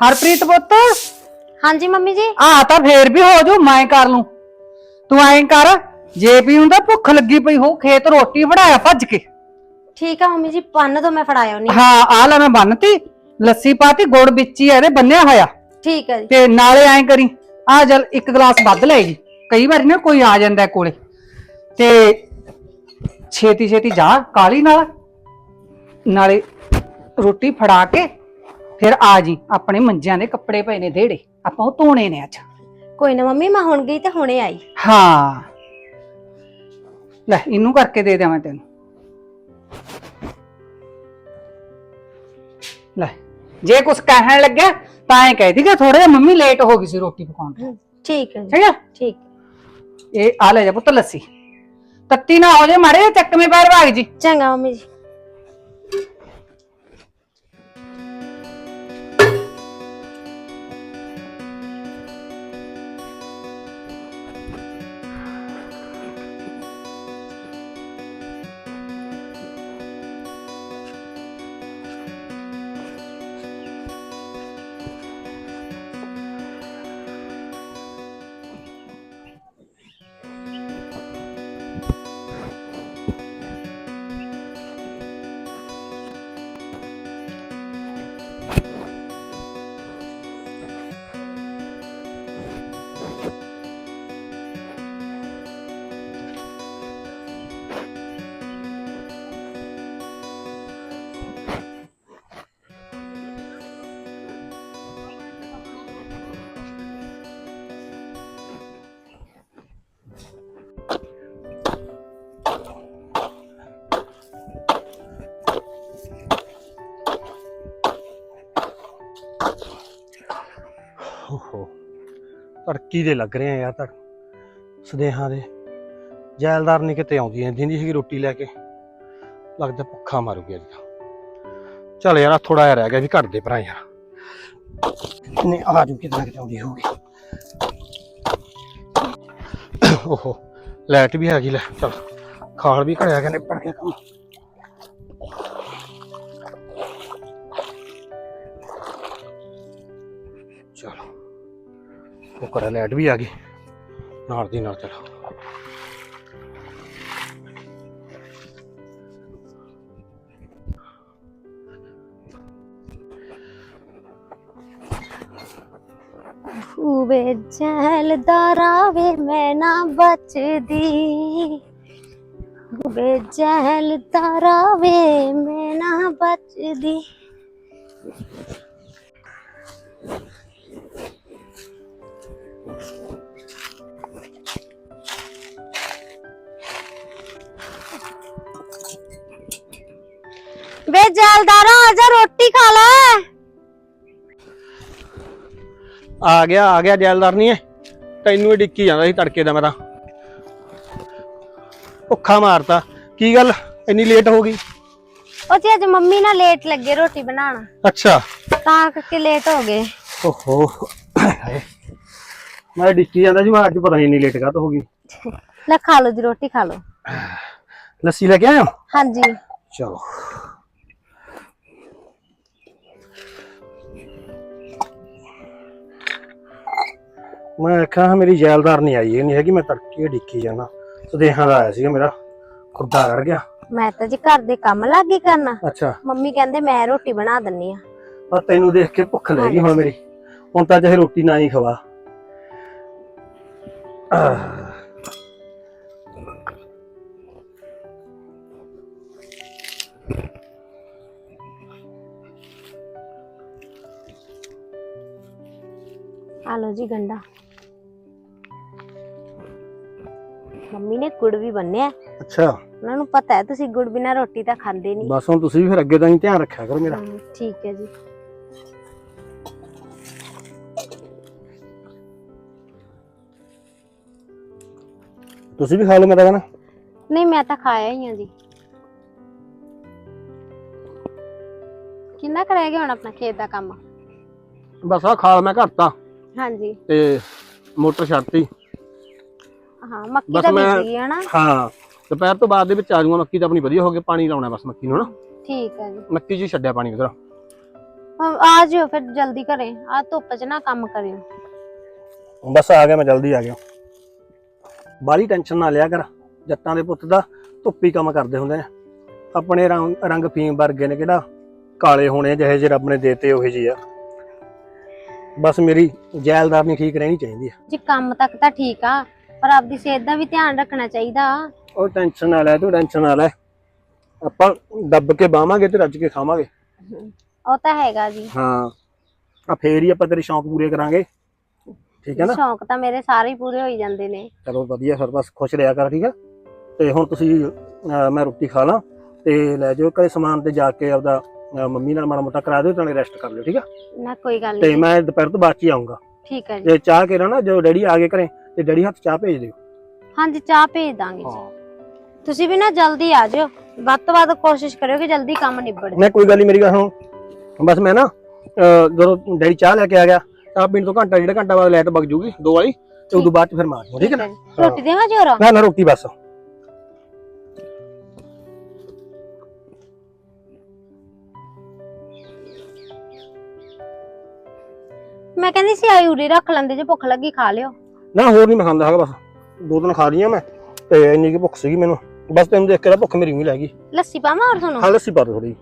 ਹਰਪ੍ਰੀਤ ਪੁੱਤ? ਹਾਂਜੀ ਮੰਮੀ ਜੀ। ਆ ਤਾਂ ਫੇਰ ਵੀ ਹੋ ਜੂ ਮੈਂ ਕਰ ਲੂੰ ਤੂੰ ਐਂ ਕਰ ਜੇ ਵੀ ਹੁੰਦਾ ਭੁੱਖ ਲੱਗੀ ਪਈ ਹੋ ਖੇਤ ਰੋਟੀ ਬਣਾਇਆ ਭੱਜ ਕੇ। ਠੀਕ ਆ ਮੰਮੀ ਜੀ ਪੰਨ ਤੋਂ ਮੈਂ ਫੜਾਇਆ ਨਹੀਂ ਹਾਂ ਆ ਲੈ ਮੈਂ ਬੰਨਤੀ। ਲੱਸੀ ਪਾਤੀ ਗੁੜ ਵਿੱਚ ਹੀ ਆ ਇਹਦੇ ਬੰਨਿਆ ਹੋਇਆ। ਠੀਕ ਹੈ ਜੀ। ਤੇ ਨਾਲੇ ਐਂ ਕਰੀ ਆ ਜਲ ਇੱਕ ਗਲਾਸ ਵੱਧ ਲੈ ਜੀ। ਕਈ ਵਾਰੀ ਨਾ ਕੋਈ ਆ ਜਾਂਦਾ ਕੋਲੇ। ਤੇ ਛੇਤੀ ਛੇਤੀ ਜਾ ਕਾਲੀ ਨਾਲ। ਨਾਲੇ ਰੋਟੀ ਫੜਾ ਕੇ ਫਿਰ ਆ ਜੀ ਆਪਣੇ ਮੰਜਿਆਂ ਦੇ ਕੱਪੜੇ ਪਏ ਨੇ ਦੇੜੇ ਆਪਾਂ ਉਹ ਧੋਣੇ ਨੇ ਅੱਜ। ਕੋਈ ਨਾ ਮੰਮੀ ਮੈਂ ਹੁਣ ਗਈ ਤੇ ਹੁਣੇ ਆਈ। ਹਾਂ। ਲੈ ਇਹਨੂੰ ਕਰਕੇ ਦੇ ਦਿਆਂ ਮੈਂ ਤੈਨੂੰ। ਲੈ ਜੇ ਕੁਝ ਕਹਿਣ ਲੱਗਿਆ ਤਾਂ ਐ ਕਹਿ ਦੀਗਾ ਥੋੜਾ ਜਿਹਾ ਮੰਮੀ ਲੇਟ ਹੋ ਗਈ ਸੀ ਰੋਟੀ ਪਕਾਉਣ ਤੋਂ। ਠੀਕ ਹੈ ਜੀ। ਠੀਕ ਹੈ ਠੀਕ। ਇਹ ਆ ਲੈ ਜਾ ਪੁੱਤ ਲੱਸੀ। ਤੱਤੀ ਨਾ ਹੋ ਜੇ ਮਾਰੇ ਚੱਕਵੇਂ ਪੈਰ ਭਾਗ ਜੀ। ਚੰਗਾ ਮੰਮੀ ਜੀ। ਤੜਕੀ ਦੇ ਲੱਗ ਰਹੇ ਆ ਯਾਰ ਤੜ ਸਦੇਹਾਂ ਦੇ। ਜੈਲਦਾਰ ਨਹੀਂ ਕਿਤੇ ਆਉਂਦੀ ਐ, ਦਿੰਦੀ ਸੀਗੀ ਰੋਟੀ ਲੈ ਕੇ। ਲੱਗਦਾ ਭੁੱਖਾ ਮਾਰੂਗੀ ਅੱਜ ਤਾਂ। ਚੱਲ ਯਾਰ ਥੋੜਾ ਜਿਹਾ ਰਹਿ ਗਿਆ ਵੀ ਘੱਟ ਦੇ ਭਰਾ ਯਾਰ। ਨਹੀਂ ਆ ਜੂ ਕਿਤੇ ਨਾ ਕਿਤੇ ਹੋਊਗੀ। ਓਹੋ, ਲਾਈਟ ਵੀ ਹੈਗੀ ਲੈ, ਚਲ। ਖਾਲ ਵੀ ਘੜਿਆ ਗਿਆ, ਨਿਪਟ ਗਿਆ ਕੰਮ। ਉਹ ਕਰਾ ਲਾਈਟ ਵੀ ਆ ਗਈ। ਨਾਲ ਦੀ ਨਾਲ ਚਲੋ। ਵੇ ਜਹਲਦਾਰਾ ਵੇ ਮੈਂ ਨਾ ਬਚਦੀ। ਵੇ ਜਹਲਦਾਰਾ ਵੇ ਮੈਂ ਨਾ ਬਚਦੀ। ਜਾ ਰੋਟੀ ਖਾ ਲੈ। ਆ ਗਿਆ ਆ ਗਿਆ ਜੈਲਦਾਰ ਨਹੀਂ ਐ ਤੈਨੂੰ ਹੀ ਡਿੱਕੀ ਜਾਂਦਾ ਸੀ ਤੜਕੇ ਦਾ ਮੈਂ ਤਾਂ। ਭੁੱਖਾ ਮਾਰਤਾ। ਕੀ ਗੱਲ? ਇੰਨੀ ਲੇਟ ਹੋ ਗਈ? ਉਹ ਜੀ ਅੱਜ ਮੰਮੀ ਨਾਲ ਲੇਟ ਲੱਗੇ ਰੋਟੀ ਬਣਾਉਣ। ਅੱਛਾ। ਤਾਂ ਕਰਕੇ ਲੇਟ ਹੋ ਗਏ। ਓਹੋ। ਹਾਏ। ਮੈਂ ਡਿੱਕੀ ਜਾਂਦਾ ਸੀ ਮੈਂ ਅੱਜ ਪਤਾ ਨਹੀਂ ਇੰਨੀ ਲੇਟ ਕਾਹ ਹੋ ਗਈ। ਲੈ ਖਾ ਲਓ ਜੀ ਰੋਟੀ ਖਾ ਲਓ। ਲੱਸੀ ਲੈ ਕੇ ਆਇਆ ਹਾਂਜੀ। ਚਲੋ। ਮੈਂ ਆਖਿਆ ਮੇਰੀ ਜੈਲਦਾਰ ਨਹੀਂ ਆਈ ਇਹ ਨਹੀਂ ਹੈਗੀ ਮੈਂ ਤੜਕੇ ਡਿੱਕੀ ਜਾਣਾ ਸਦੇਹਾਂ ਦਾ ਆਇਆ ਸੀਗਾ ਮੇਰਾ ਖੁੱਦਾ ਰੜ ਗਿਆ। ਮੈਂ ਤਾਂ ਜੀ ਘਰ ਦੇ ਕੰਮ ਲੱਗ ਕਰਨਾ। ਅੱਛਾ। ਮੰਮੀ ਕਹਿੰਦੇ ਮੈਂ ਰੋਟੀ ਬਣਾ ਦਿੰਨੀ ਆ। ਪਰ ਤੈਨੂੰ ਦੇਖ ਕੇ ਭੁੱਖ ਲੱਗ ਗਈ ਹੁਣ ਮੇਰੀ। ਹੁਣ ਤਾਂ ਚਾਹੇ ਰੋਟੀ ਨਾ ਹੀ ਖਵਾ। ਆ ਜੀ ਗੰਡਾ। ਮੰਮੀ ਨੇ ਗੁੜ ਵੀ ਬੰਨਿਆ ਅੱਛਾ। ਉਹਨਾਂ ਨੂੰ ਪਤਾ ਹੈ ਤੁਸੀਂ ਗੁੜ ਬਿਨਾ ਰੋਟੀ ਤਾਂ ਖਾਂਦੇ ਨਹੀਂ। ਬਸ ਹੁਣ ਤੁਸੀਂ ਵੀ ਫਿਰ ਅੱਗੇ ਤਾਂ ਹੀ ਧਿਆਨ ਰੱਖਿਆ ਕਰੋ ਮੇਰਾ। ਹਮ, ਠੀਕ ਹੈ ਜੀ। ਤੁਸੀਂ ਵੀ ਖਾ ਲਓ ਮੈਂ ਤਾਂ ਕਹਿਣਾ ਨਹੀਂ ਮੈਂ ਤਾਂ ਖਾਇਆ ਹੀ ਆ ਜੀ। ਕਿੰਨਾ ਰਹਿ ਗਿਆ ਹੁਣ ਆਪਣਾ ਖੇਤ ਦਾ ਕੰਮ? ਬਸ ਆ ਖਾ ਮੈਂ ਘਰਤਾ ਹਾਂਜੀ। ਤੇ ਮੋਟਰ ਛੱਡਤੀ। ਹਾਂ ਮੱਕੀ ਬਸ ਤਾਂ ਮੈਂ- ਬੀਜ ਹੈ ਨਾ। ਹਾਂ ਦੁਪਹਿਰ ਤੋਂ ਬਾਅਦ ਦੇ ਵਿੱਚ ਆ ਜਾਊਗਾ ਮੱਕੀ ਤਾਂ ਆਪਣੀ ਵਧੀਆ ਹੋ ਗਈ ਪਾਣੀ ਲਾਉਣਾ ਬਸ ਮੱਕੀ ਨੂੰ ਨਾ। ਠੀਕ ਹੈ ਜੀ। ਮੱਕੀ ਹੀ ਛੱਡਿਆ ਪਾਣੀ ਉਧਰ। ਆ ਜਿਓ ਫਿਰ ਜਲਦੀ ਘਰੇ ਆ ਧੁੱਪ 'ਚ ਨਾ ਕੰਮ ਕਰਿਓ। ਬਸ ਆ ਗਿਆ ਮੈਂ ਜਲਦੀ ਆ ਗਿਆ। ਬਾਹਲੀ ਟੈਨਸ਼ਨ ਨਾ ਲਿਆ ਕਰ ਜੱਟਾਂ ਦੇ ਪੁੱਤ ਦਾ ਧੁੱਪੀ ਕੰਮ ਕਰਦੇ ਹੁੰਦੇ ਨੇ। ਆਪਣੇ ਰੰਗ ਰੰਗ ਫੀਮ ਵਰਗੇ ਨੇ ਕਿਹੜਾ ਕਾਲੇ ਹੋਣੇ ਜਿਹੇ ਜਿਹੇ ਰੱਬ ਨੇ ਦੇਤੇ ਉਹੇ ਜਿਹੇ ਆ। ਬਸ ਮੇਰੀ ਜੈਲਦਾਰ ਨਹੀਂ ਠੀਕ ਰਹਿਣੀ ਚਾਹੀਦੀ। ਆ ਜੀ ਕੰਮ ਤੱਕ ਤਾਂ ਠੀਕ ਆ ਪਰ ਆਪਦੀ ਸਿਹਤ ਦਾ ਵੀ ਧਿਆਨ ਰੱਖਣਾ ਚਾਹੀਦਾ। ਉਹ ਟੈਨਸ਼ਨ ਨਾ ਲੈ ਤੂੰ ਟੈਨਸ਼ਨ ਨਾ ਲੈ। ਆਪਾਂ ਦੱਬ ਕੇ ਬਾਵਾਂਗੇ ਤੇ ਰੱਜ ਕੇ ਖਾਵਾਂਗੇ। ਉਹ ਤਾਂ ਹੈਗਾ ਜੀ। ਹਾਂ ਆ ਫੇਰ ਹੀ ਆਪਾਂ ਤੇਰੇ ਸ਼ੌਂਕ ਪੂਰੇ ਕਰਾਂਗੇ। ਠੀਕ ਹੈ ਨਾ? ਸ਼ੌਂਕ ਤਾਂ ਮੇਰੇ ਸਾਰੇ ਹੀ ਪੂਰੇ ਹੋਈ ਜਾਂਦੇ ਨੇ। ਚਲੋ ਵਧੀਆ ਫਿਰ ਬਸ ਖੁਸ਼ ਰਿਹਾ ਕਰ ਠੀਕ ਆ? ਤੇ ਹੁਣ ਤੁਸੀਂ ਅਹ, ਮੈਂ ਰੋਟੀ ਖਾ ਲਾਂ ਤੇ ਲੈ ਜਾਓ ਘਰੇ ਸਮਾਨ ਤੇ ਜਾ ਕੇ ਆਪਦਾ ਅਹ, ਮੰਮੀ ਨਾਲ ਮਾੜਾ ਮੋਟਾ ਕਰਾ ਦਿਓ ਤਾਂ ਰੈਸਟ ਕਰ ਲਿਓ ਠੀਕ ਆ? ਨਾ ਕੋਈ ਗੱਲ ਤੇ ਨਹੀਂ ਮੈਂ ਦੁਪਹਿਰ ਤੋਂ ਬਾਅਦ ਚ ਹੀ ਆਉਂਗਾ ਠੀਕ ਹੈ ਜੀ। ਤੇ ਚਾਹ ਕੇ ਨਾ ਜੋ ਡੈਡੀ ਆ ਗਏ ਘਰੇ ਤੇ ਡੈਡੀ ਹੱਥ ਚਾਹ ਭੇਜ ਦਿਓ। ਹਾਂਜੀ ਚਾਹ ਭੇਜ ਦਾਂਗੇ ਜੀ। ਤੁਸੀਂ ਵੀ ਨਾ ਜਲਦੀ ਆ ਜਾਓ। ਵੱਧ ਤੋਂ ਵੱਧ ਕੋਸ਼ਿਸ਼ ਕਰਿਓ ਕਿ ਜਲਦੀ ਕੰਮ ਨਿਬੜ ਜਾਏ। ਮੈਂ ਕੋਈ ਗੱਲ ਨਹੀਂ ਮੇਰੀ ਗੱਲ ਸੁਣੋ। ਬਸ ਮੈਂ ਨਾ ਅਹ, ਜਦੋਂ ਡੈਡੀ ਚਾਹ ਲੈ ਕੇ ਆ ਗਿਆ ਚਾਹ ਪੀਣ ਤੋਂ ਘੰਟਾ ਡੇਢ ਘੰਟਾ ਬਾਅਦ ਲਾਈਟ ਬਗ ਜੂਗੀ ਦੋ ਵਾਲੀ ਤੇ ਉਦੋਂ ਬਾਅਦ ਚ ਫਿਰ ਮਾਰ ਦਿਓ, ਠੀਕ ਹੈ ਨਾ। ਰੋਟੀ ਦੇਵਾਂ ਜੀ ਹੋਰ ਨਾ ਨਾ ਰੋਟੀ ਬਸ। ਮੈਂ ਕਹਿੰਦੀ ਸੀ ਆਈ ਉਰੇ ਰੱਖ ਲੈਂਦੇ ਜੇ ਭੁੱਖ ਲੱਗੀ ਖਾ ਲਿਓ। ਨਾ ਹੋਰ ਨਹੀਂ ਮੈਂ ਖਾਂਦਾ ਹੈਗਾ ਬਸ। ਦੋ ਦਿਨ ਖਾ ਲਈਆਂ ਮੈਂ ਤੇ ਇੰਨੀ ਕੀ ਭੁੱਖ ਸੀਗੀ ਮੈਨੂੰ। ਬਸ ਤੈਨੂੰ ਦੇਖ ਕੇ ਤਾਂ ਭੁੱਖ ਮੇਰੀ ਵੀ ਲੱਗ ਗਈ। ਲੱਸੀ ਪਾਵਾਂ ਹੋਰ ਤੁਹਾਨੂੰ? ਹਾਂ ਲੱਸੀ ਪਾ ਦੋ ਥੋੜੀ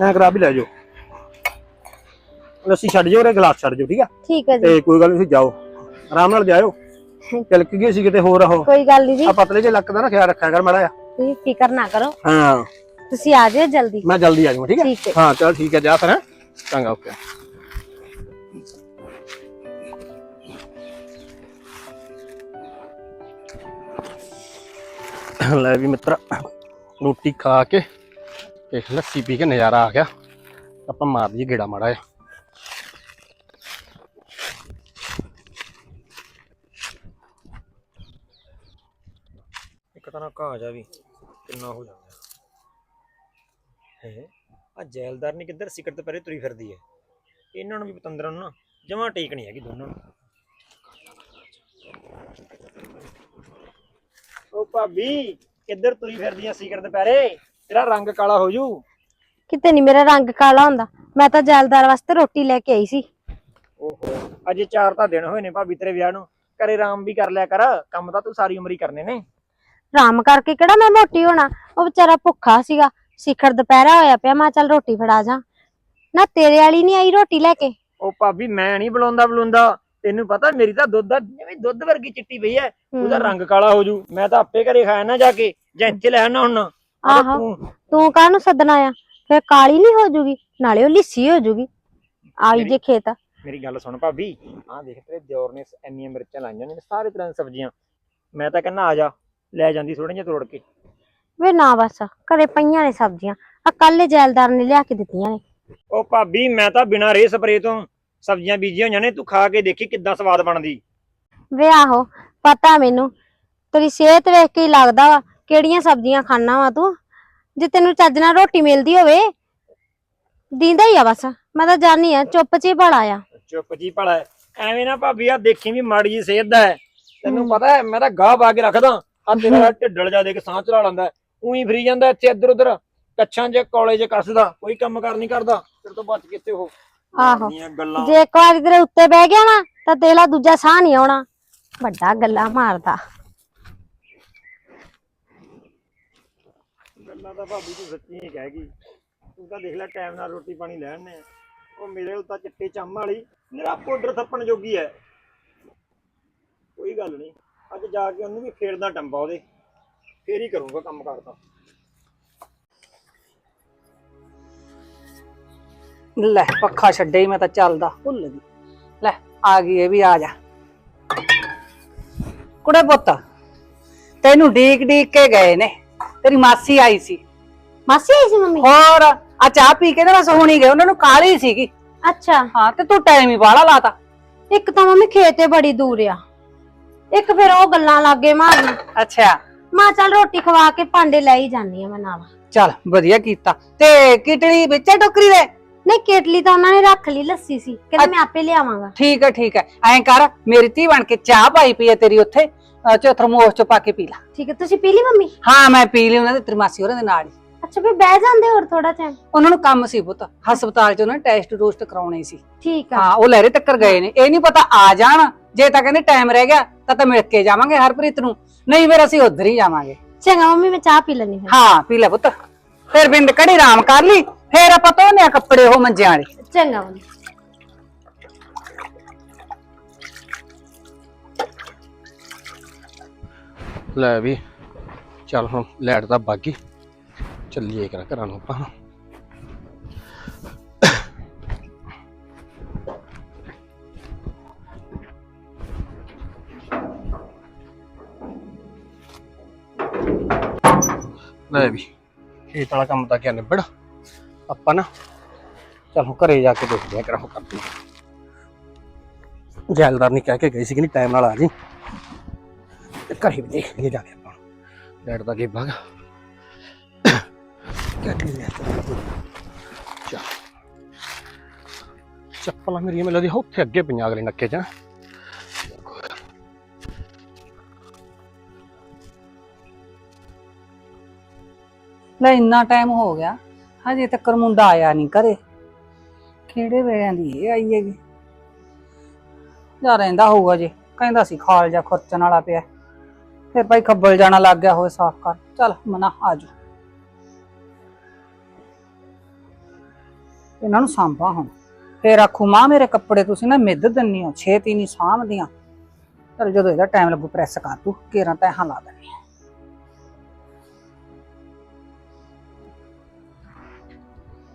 ਨਾ ਕਰਾ ਵੀ ਲੈ ਜਾਓ। ਲੱਸੀ ਛੱਡ ਜਾਓ ਤੇ ਗਲਾਸ ਛੱਡ ਜਾਓ ਠੀਕ ਆ? ਠੀਕ ਹੈ ਜੀ। ਤੇ ਕੋਈ ਗੱਲ ਨਹੀਂ ਤੁਸੀਂ ਜਾਓ। ਆਰਾਮ ਨਾਲ ਜਾਇਓ। ਤਿਲਕ ਗਈ ਸੀ ਕਿਤੇ ਹੋਰ ਆਹੋ। ਕੋਈ ਗੱਲ ਨਹੀਂ ਜੀ। ਆ ਪਤਲੇ ਜੇ ਲੱਕ ਦਾ ਨਾ ਖਿਆਲ ਰੱਖਿਆ ਕਰ ਮਾੜਾ ਜਿਹਾ। ਤੁਸੀਂ ਫਿਕਰ ਨਾ ਕਰੋ। ਹਾਂ। ਤੁਸੀਂ ਆ ਜਾਓ ਜਲਦੀ। ਮੈਂ ਜਲਦੀ ਆ ਜਾਊਂਗਾ ਠੀਕ ਹੈ ਠੀਕ ਹੈ। ਹਾਂ ਚਲ ਠੀਕ ਹੈ ਜਾ ਫਿਰ ਹੈਂ? ਚੰਗਾ ਓਕੇ। ਲੈ ਵੀ ਮਿੱਤਰ ਰੋਟੀ ਖਾ ਕੇ ਤੇ ਲੱਸੀ ਪੀ ਕੇ ਨਜ਼ਾਰਾ ਆ ਗਿਆ। ਆਪਾਂ ਮਾਰ ਲਈਏ ਗੇੜਾ ਮਾੜਾ ਜਿਹਾ। ਇੱਕ ਤਰ੍ਹਾਂ ਘਾਹ ਜਾ ਵੀ ਕਿੰਨਾ ਹੋ ਜਾਂਦਾ ਹੈ। ਆ ਜੈਲਦਾਰ ਨਹੀਂ ਕਿੱਧਰ ਸਿਕਰ ਤੋਂ ਪਰੇ ਤੁਰੀ ਫਿਰਦੀ ਹੈ? ਇਹਨਾਂ ਨੂੰ ਵੀ ਪਤੰਦਰਾਂ ਨੂੰ ਨਾ ਜਮਾ ਟੇਕ ਨਹੀਂ ਹੈਗੀ ਦੋਨਾਂ ਨੂੰ। ਉਹ ਭਾਬੀ ਕਿੱਧਰ ਤੁਰੀ ਫਿਰਦੀ ਆ ਸਿਕਰ ਦੇ ਪੈਰੇ ਤੇਰਾ ਰੰਗ ਕਾਲਾ ਹੋ ਜੂ। ਕਿਤੇ ਨਹੀਂ ਮੇਰਾ ਰੰਗ ਕਾਲਾ ਹੁੰਦਾ। ਮੈਂ ਤਾਂ ਜੈਲਦਾਰ ਵਾਸਤੇ ਰੋਟੀ ਲੈ ਕੇ ਆਈ ਸੀ। ਓਹੋ ਅਜੇ ਚਾਰ ਤਾਂ ਦਿਨ ਹੋਏ ਨੇ ਭਾਬੀ ਤੇਰੇ ਵਿਆਹ ਨੂੰ। ਘਰੇ ਆਰਾਮ ਵੀ ਕਰ ਲਿਆ ਕਰ। ਕੰਮ ਤਾਂ ਤੂੰ ਸਾਰੀ ਉਮਰ ਹੀ ਕਰਨੇ ਨੇ। ਆਰਾਮ ਕਰਕੇ ਕਿਹੜਾ ਮੈਂ ਮੋਟੀ ਹੋਣਾ? ਉਹ ਵਿਚਾਰਾ ਭੁੱਖਾ ਸੀਗਾ ਸਿਖਰ ਦੁਪਹਿਰਾ ਹੋਇਆ ਪਿਆ ਮੈਂ ਚੱਲ ਰੋਟੀ ਫੜਾ ਜਾ। ਨਾ ਤੇਰੇ ਵਾਲੀ ਨਹੀਂ ਆਈ ਰੋਟੀ ਲੈ ਕੇ? ਉਹ ਭਾਬੀ ਮੈਂ ਨਹੀਂ ਬੁਲਾਉਂਦਾ ਬੁਲਾਉਂਦਾ। ਤੈਨੂੰ ਪਤਾ ਮੇਰੀ ਤਾਂ ਦੁੱਧ ਦਾ ਜਿਵੇਂ ਦੁੱਧ ਵਰਗੀ ਚਿੱਟੀ ਪਈ ਐ ਉਹਦਾ ਰੰਗ ਕਾਲਾ ਹੋ ਜੂ। ਮੈਂ ਤਾਂ ਆਪੇ ਘਰੇ ਖਾਇਆ ਨਾ ਜਾ ਕੇ ਜਾਂ ਇੱਥੇ ਲੈ ਆਣਾ ਹੁਣ। ਆਹੋ। ਤੂੰ ਕਾਹਨੂੰ ਸੱਦਣਾ ਆ? ਫੇਰ ਕਾਲੀ ਨਹੀਂ ਹੋ ਜੂਗੀ ਨਾਲੇ ਉਹ ਲਿੱਸੀ ਹੋ ਜੂਗੀ। ਆਈ ਜੇ ਖੇਤ। ਮੇਰੀ ਗੱਲ ਸੁਣ ਭਾਬੀ ਆਹ ਦੇਖ ਤੇਰੇ ਦਿਓਰ ਨੇ ਇੰਨੀਆਂ ਮਿਰਚਾਂ ਲਾਈਆਂ ਨੇ ਸਾਰੇ ਤਰ੍ਹਾਂ ਦੀਆਂ ਸਬਜ਼ੀਆਂ। ਮੈਂ ਤਾਂ ਕਹਿੰਦਾ ਆ ਜਾ। ਲੈ ਜਾਂਦੀ ਥੋੜੀਆਂ ਜਿਹੀਆਂ ਤੋੜ ਕੇ। ਵੇ ਨਾ ਬਸ ਘਰੇ ਪਈਆਂ ਨੇ ਸਬਜ਼ੀਆਂ। ਆ ਕੱਲ ਜੈਲਦਾਰ ਨੇ ਲਿਆ ਕੇ ਦਿੱਤੀਆਂ ਨੇ। ਉਹ ਭਾਬੀ ਮੈਂ ਤਾਂ ਬਿਨਾਂ ਰੇ ਸਪਰੇ ਤੋਂ ਸਬਜ਼ੀਆਂ ਬੀਜੀਆਂ ਹੋਈਆਂ ਨੇ ਤੂੰ ਖਾ ਕੇ ਦੇਖੀ ਕਿੱਦਾਂ ਸਵਾਦ ਬਣਦੀ। ਵੇ ਆਹੋ ਪਤਾ ਮੈਨੂੰ ਤੇਰੀ ਸਿਹਤ ਵੇਖ ਕੇ ਹੀ ਲੱਗਦਾ ਵਾ ਕਿਹੜੀਆਂ ਸਬਜ਼ੀਆਂ ਖਾਣਾ ਵਾ ਤੂੰ। ਜੇ ਤੈਨੂੰ ਚੱਜ ਨਾਲ ਰੋਟੀ ਮਿਲਦੀ ਹੋਵੇ ਦੀਂਦਾ ਹੀ ਆ ਬਸ। ਮੈਂ ਤਾਂ ਜਾਣੀ ਆ ਚੁੱਪ ਚ ਹੀ ਆ। ਚੁੱਪ ਜੀ ਭਲਾ। ਐਵੇਂ ਨਾ ਭਾਬੀ ਆ ਦੇਖੀ ਵੀ ਮਾੜੀ ਜੀ ਸਿਹਤ ਦਾ ਹੈ। ਤੈਨੂੰ ਪਤਾ ਹੈ ਮੈਂ ਤਾਂ ਗਾਹ ਪਾ ਕੇ ਰੱਖਦਾ। ਆ ਤੇਰਾ ਢਿੱਡਲ ਜਾ ਦੇ ਕੇ ਸਾਹ ਚਲਾ ਲੈਂਦਾ ਉਹੀ ਫਰੀ ਜਾਂਦਾ ਇੱਥੇ ਇੱਧਰ ਉੱਧਰ। ਕੱਛਾਂ 'ਚ ਕਾਲਜ ਕੱਸਦਾ ਕੋਈ ਕੰਮ ਕਾਰ ਨਹੀਂ ਕਰਦਾ। ਤੇਰੇ ਤੋਂ ਬਚ ਕਿੱਥੇ ਉਹ? ਆਹੋ। ਗੱਲਾਂ। ਜੇ ਇੱਕ ਵਾਰੀ ਤੇਰੇ ਉੱਤੇ ਬਹਿ ਗਿਆ ਨਾ ਤਾਂ ਤੇਲਾ ਦੂਜਾ ਸਾਹ ਨਹੀਂ ਆਉਣਾ। ਵੱਡਾ ਗੱਲਾਂ ਮਾਰਦਾ। ਗੱਲਾਂ ਤਾਂ ਭਾਬੀ ਤੂੰ ਸੱਚੀ ਹੀ ਕਹਿ ਗਈ। ਤੂੰ ਤਾਂ ਦੇਖ ਲੈ ਟਾਈਮ ਨਾਲ ਰੋਟੀ ਪਾਣੀ ਲੈਣੇ ਉਹ ਮੇਰੇ ਤਾਂ ਚਿੱਟੇ ਚੰਮ ਵਾਲੀ ਮੇਰਾ ਪਾਊਡਰ ਥੱਪਣ ਜੋਗੀ ਹੈ। ਕੋਈ ਗੱਲ ਨਹੀਂ। ਅੱਜ ਜਾ ਕੇ ਉਹਨੂੰ ਵੀ ਫੇਰਦਾ ਟੰਬਾ ਉਹਦੇ। ਫੇਰ ਹੀ ਕਰੂੰਗਾ ਕੰਮ ਕਰਦਾ ਲੈ ਪੱਖਾ ਛੱਡੇ ਹੀ ਮੈਂ ਤਾਂ ਚੱਲਦਾ ਭੁੱਲ ਗਈ। ਲੈ ਆ ਗਈ ਇਹ ਵੀ ਆ ਜਾ। ਕੁੜੇ ਪੁੱਤ ਤੈਨੂੰ ਡੀਕ ਡੀਕ ਕੇ ਗਏ ਨੇ। ਤੇਰੀ ਮਾਸੀ ਆਈ ਸੀ। ਮਾਸੀ ਆਈ ਸੀ ਮੰਮੀ? ਹੋਰ ਆ ਚਾਹ ਪੀ ਕੇ ਨਾ ਬਸ ਹੁਣੀ ਗਏ ਉਹਨਾਂ ਨੂੰ ਕਾਲੀ ਸੀਗੀ। ਅੱਛਾ। ਹਾਂ ਤੇ ਤੂੰ ਟਾਈਮ ਹੀ ਬਾਹਲਾ ਲਾਤਾ। ਇੱਕ ਤਾਂ ਮੰਮੀ ਖੇਤੇ ਬੜੀ ਦੂਰ ਆ। ਇੱਕ ਫਿਰ ਉਹ ਗੱਲਾਂ ਲੱਗੇ ਮਾਰਨ ਅੱਛਾ। ਮਾਂ ਚੱਲ ਰੋਟੀ ਖਵਾ ਕੇ ਭਾਂਡੇ ਲੈ ਹੀ ਜਾਂਦੀ ਆ ਮੈਂ ਨਾਲ। ਚੱਲ ਵਧੀਆ ਕੀਤਾ। ਤੇ ਕਿਟਲੀ ਵਿੱਚ ਆ ਟੋਕਰੀ ਦੇ? ਨਹੀਂ ਕੇਟਲੀ ਤਾਂ ਉਹਨਾਂ ਨੇ ਰੱਖ ਲਈ ਲੱਸੀ ਸੀ। ਕਹਿੰਦੇ ਮੈਂ ਆਪੇ ਲਿਆਵਾਂਗਾ। ਠੀਕ ਹੈ ਠੀਕ ਹੈ। ਐਂ ਕਰ ਮੇਰੀ ਧੀ ਬਣ ਕੇ ਚਾਹ ਪਾਈ ਪਈ ਹੈ ਤੇਰੀ ਉੱਥੇ। ਅਹ ਚ ਥਰਮੋਸ ਚ ਪਾ ਕੇ ਪੀ ਲੈ। ਠੀਕ ਹੈ ਤੁਸੀਂ ਪੀ ਲਈ ਮੰਮੀ? ਹਾਂ ਮੈਂ ਪੀ ਲਈ ਉਹਨਾਂ ਦੇ ਤੇਰੀ ਮਾਸੀ ਹੋਰਾਂ ਦੇ ਨਾਲ ਹੀ। ਅੱਛਾ ਫਿਰ ਬਹਿ ਜਾਂਦੇ ਹੋਰ ਥੋੜਾ ਟਾਈਮ ਉਹਨਾਂ ਨੂੰ ਕੰਮ ਸੀ ਪੁੱਤ। ਹਸਪਤਾਲ ਚ ਉਹਨਾਂ ਨੇ ਟੈਸਟ ਟੂਸਟ ਕਰਾਉਣੇ ਸੀ। ਠੀਕ ਆ। ਹਾਂ ਉਹ ਲਹਿਰੇ ਤੱਕਰ ਗਏ ਨੇ। ਇਹ ਨਹੀਂ ਪਤਾ ਆ ਜਾਣ ਜੇ ਤਾਂ ਕਹਿੰਦੇ ਟਾਈਮ ਰਹਿ ਗਿਆ ਤਾਂ ਤਾਂ ਮਿਲ ਕੇ ਜਾਵਾਂਗੇ ਹਰਪ੍ਰੀਤ ਨੂੰ। ਨਹੀਂ ਫਿਰ ਅਸੀਂ ਉਧਰ ਹੀ ਜਾਵਾਂਗੇ। ਚੰਗਾ ਮੰਮੀ ਮੈਂ ਚਾਹ ਪੀ ਲੈਣੀ ਫਿਰ ਹਾਂ ਪੀ ਲੈ ਪੁੱਤ। ਫਿਰ ਬਿੰਦ ਕੜੀ ਆਰਾਮ ਕਰ ਲਈ ਫਿਰ ਆਪਾਂ ਧੋਨੇ ਆ ਕੱਪੜੇ ਉਹ ਮੰਜਿਆਂ ਵਾਲੇ। ਚੰਗਾ ਮੰਮੀ। ਲੈ ਵੀ ਚੱਲ ਹੁਣ ਲੈਟ ਤਾਂ ਬਾਗੀ ਚੱਲੀਏ ਕਰਾਂ ਘਰਾਂ ਨੂੰ ਆਪਾਂ। ਲੈ ਵੀ। ਖੇਤ ਵਾਲਾ ਕੰਮ ਤਾਂ ਕਿਆ ਨਿਬੜ। ਆਪਾਂ ਨਾ ਚੱਲ ਘਰੇ ਜਾ ਕੇ ਦੇਖਦੇ ਆ ਕਰਾਂ ਉਹ ਕਰਦੇ ਜੈਲਦਾਰ ਨੇ ਕਹਿ ਕੇ ਗਈ ਸੀ ਕਿ ਨਹੀਂ, ਟਾਈਮ ਨਾਲ ਆ ਜੀ। ਤੇ ਘਰੇ ਵੀ ਦੇਖ ਲਈਏ ਜਾ ਕੇ ਆਪਾਂ। ਲੈਟ ਦਾ ਕੀ ਬਾਗ ਕੱਟ ਲਿਆ ਚੱਪਲਾਂ ਮੇਰੀਆਂ ਮੈਨੂੰ ਲੱਗਦੀ ਉੱਥੇ ਅੱਗੇ ਪਈਆਂ ਅਗਲੇ ਨੱਕੇ 'ਚ। ਲੈ ਇੰਨਾ ਟਾਈਮ ਹੋ ਗਿਆ, ਹਜੇ ਤੱਕ ਮੁੰਡਾ ਆਇਆ ਨਹੀਂ ਘਰੇ। ਕਿਹੜੇ ਵੇਲਿਆਂ ਦੀ ਇਹ ਆਈ ਹੈਗੀ? ਜਾਂ ਰਹਿੰਦਾ ਹੋਊਗਾ ਜੇ, ਕਹਿੰਦਾ ਸੀ ਖਾਲ ਜਾ ਖੁਰਚਣ ਵਾਲਾ ਪਿਆ। ਫਿਰ ਭਾਈ ਖੱਬਲ ਜਾਣਾ ਲੱਗ ਗਿਆ ਹੋਵੇ ਸਾਫ਼ ਕਰ। ਚੱਲ ਮਨਾ ਆਜੋ ਇਹਨਾਂ ਨੂੰ ਸਾਂਭਾ ਹੁਣ। ਫੇਰ ਆਖੂ, ਮਾਂ ਮੇਰੇ ਕੱਪੜੇ ਤੁਸੀਂ ਨਾ ਮਿੱਧ ਦਿੰਨੀ ਹੋ, ਛੇਤੀ ਨਹੀਂ ਸਾਂਭਦੀਆਂ। ਚਲ ਜਦੋਂ ਇਹਦਾ ਟਾਈਮ ਲੱਗੂ ਪ੍ਰੈਸ ਕਰ ਤੂੰ ਕੇਰਾਂ ਤੈਹਾਂ ਲਾ ਦੇਣੀ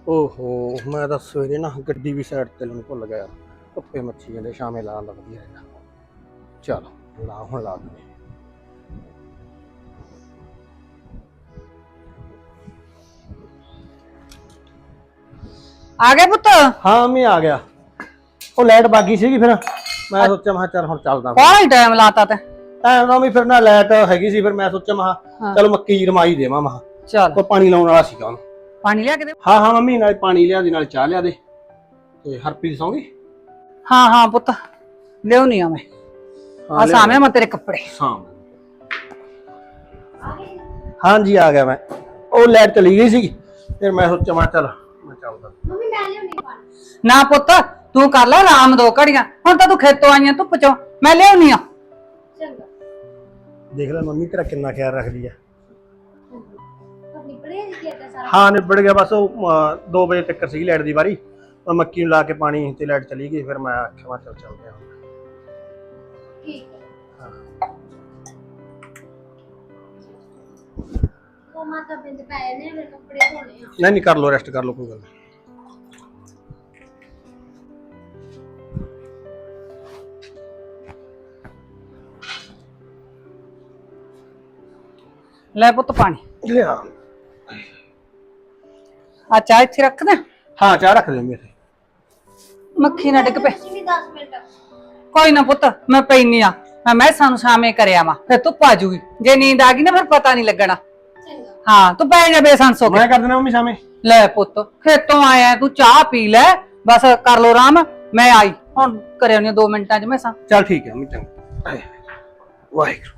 ਓਹੋ ਮੈਂ ਤਾਂ ਸਵੇਰੇ ਨਾ ਗੱਡੀ ਵੀ ਸਾਈਡ ਤੇ ਲਾਉਣੀ ਭੁੱਲ ਗਿਆ। ਧੁੱਪੇ ਮੱਛੀ ਜਾਂਦੇ ਸ਼ਾਮੇ ਲਾਉਣ ਦਾ ਵਧੀਆ ਹੈਗਾ। ਚਲ ਲਾ ਹੁਣ ਲਾ ਦੇ ਆ ਗਏ ਪੁੱਤ? ਹਾਂ ਮੈਂ ਆ ਗਿਆ। ਉਹ ਲਾਈਟ ਬਾਗੀ ਸੀਗੀ ਫਿਰ। ਮੈਂ ਸੋਚਿਆ ਮੈਂ ਚੱਲ ਹੁਣ ਚੱਲਦਾ ਕੋਈ ਟਾਈਮ ਲਾਤਾ ਤੈਂ? ਟਾਈਮ ਨਾਲ ਵੀ ਫਿਰ ਨਾ ਲਾਈਟ ਹੈਗੀ ਸੀ ਫਿਰ ਮੈਂ ਸੋਚਿਆ ਮੈਂ ਹਾਂ। ਚਲ ਮੱਕੀ ਰਮਾਈ ਦੇਵਾਂ ਮੈਂ ਕਿਹਾ। ਚੱਲ। ਕੋਈ ਪਾਣੀ ਲਾਉਣ ਵਾਲਾ ਸੀਗਾ ਉਹਨੂੰ। ਪਾਣੀ ਲਿਆ ਕੇ ਦੇ। ਹਾਂ ਹਾਂ ਮੰਮੀ ਨਾਲ ਪਾਣੀ ਲਿਆ ਦੇ ਨਾਲ ਚਾਹ ਲਿਆ ਦੇ। ਤੇ ਹਰਪ੍ਰੀਤ ਸੌਂਗੀ ਹਾਂ ਹਾਂ ਪੁੱਤ। ਲਿਆਉਣੀ ਆ ਮੈਂ ਆ ਸਾਹਮਣੇ ਮੈਂ ਤੇਰੇ ਕੱਪੜੇ। ਸ਼ਾਮ ਹਾਂਜੀ ਆ ਗਿਆ ਮੈਂ। ਉਹ ਲਾਈਟ ਚਲੀ ਗਈ ਸੀ। ਫਿਰ ਮੈਂ ਸੋਚਿਆ ਮੈਂ ਚੱਲ ਮੈਂ ਚੱਲਦਾ। ਮੰਮੀ ਮੈਂ ਲਿਆਉਣੀ ਪਾਣੀ। ਨਾ ਪੁੱਤ ਤੂੰ ਕਰ ਲੈ ਆਰਾਮ ਦੋ ਘੜੀਆਂ। ਹੁਣ ਤਾਂ ਤੂੰ ਖੇਤੋਂ ਆਈਆਂ ਧੁੱਪ ਚੋਂ। ਮੈਂ ਲਿਆਉਣੀ ਆ। ਚੰਗਾ। ਦੇਖ ਲੈ ਮੰਮੀ ਤੇਰਾ ਕਿੰਨਾ ਖਿਆਲ ਰੱਖਦੀ ਆ। ਜੀ ਖੇਤ ਸਾਰਾ ਹਾਂ ਨਿਬੜ ਗਿਆ ਬਸ ਉਹ 2 ਵਜੇ ਤੱਕ ਸੀ ਲਾਈਟ ਦੀ ਵਾਰੀ। ਮੈਂ ਮੱਕੀ ਨੂੰ ਲਾ ਕੇ ਪਾਣੀ ਤੇ ਲਾਈਟ ਚਲੀ ਗਈ ਫਿਰ ਮੈਂ ਆਖਿਆ ਮੈਂ ਚੱਲ ਚੱਲਦੇ ਹਾਂ ਠੀਕ ਹੈ। ਉਹ ਮਾਤਾ ਬਿੰਦ ਪੈ ਨੇ ਮੇਰੇ ਕੱਪੜੇ ਧੋਣੇ ਆ। ਨਹੀਂ ਨਹੀਂ ਕਰ ਲੋ ਰੈਸਟ ਕਰ ਲੋ ਕੋਈ ਗੱਲ ਨਹੀਂ। ਲੈ ਪੁੱਤ ਪਾਣੀ। ਲਿਆ। ਆ ਚਾਹ ਇੱਥੇ ਰੱਖ ਦੇ ਹਾਂ ਚਾਹ ਰੱਖ ਦੇ ਮੇਰੇ ਮੱਖੀ ਨਾ ਡਿੱਗ ਪਏ। ਤੁਸੀਂ ਵੀ 10 ਮਿੰਟ। ਕੋਈ ਨਾ ਪੁੱਤ ਮੈਂ ਪੈਣੀ ਆ ਮੈਂ ਮੈਂ ਸਾਨੂੰ ਸ਼ਾਮੇ ਕਰਿਆ ਵਾ ਫਿਰ ਧੁੱਪ ਆ ਜੂਗੀ। ਜੇ ਨੀਂਦ ਆ ਗਈ ਨਾ ਫਿਰ ਪਤਾ ਨਹੀਂ ਲੱਗਣਾ। ਚੰਗਾ। ਹਾਂ ਤੂੰ ਪੈ ਜਾ ਬੇਸੰਸ ਸੋ ਕੇ ਮੈਂ ਕਰ ਦੇਣਾ ਮੰਮੀ ਸ਼ਾਮੇ। ਲੈ ਪੁੱਤ ਖੇਤੋਂ ਆਇਆ ਤੂੰ ਚਾਹ ਪੀ ਲੈ ਬਸ ਕਰ ਲੋ ਆਰਾਮ ਮੈਂ ਆਈ। ਹੁਣ ਕਰਿਆ ਉਹਨੇ 2 ਮਿੰਟਾਂ 'ਚ ਮੈਂ ਸਾਂ ਚੱਲ ਠੀਕ ਹੈ ਮੰਮੀ ਚੰਗਾ। ਵਾਹਿਗੁਰੂ।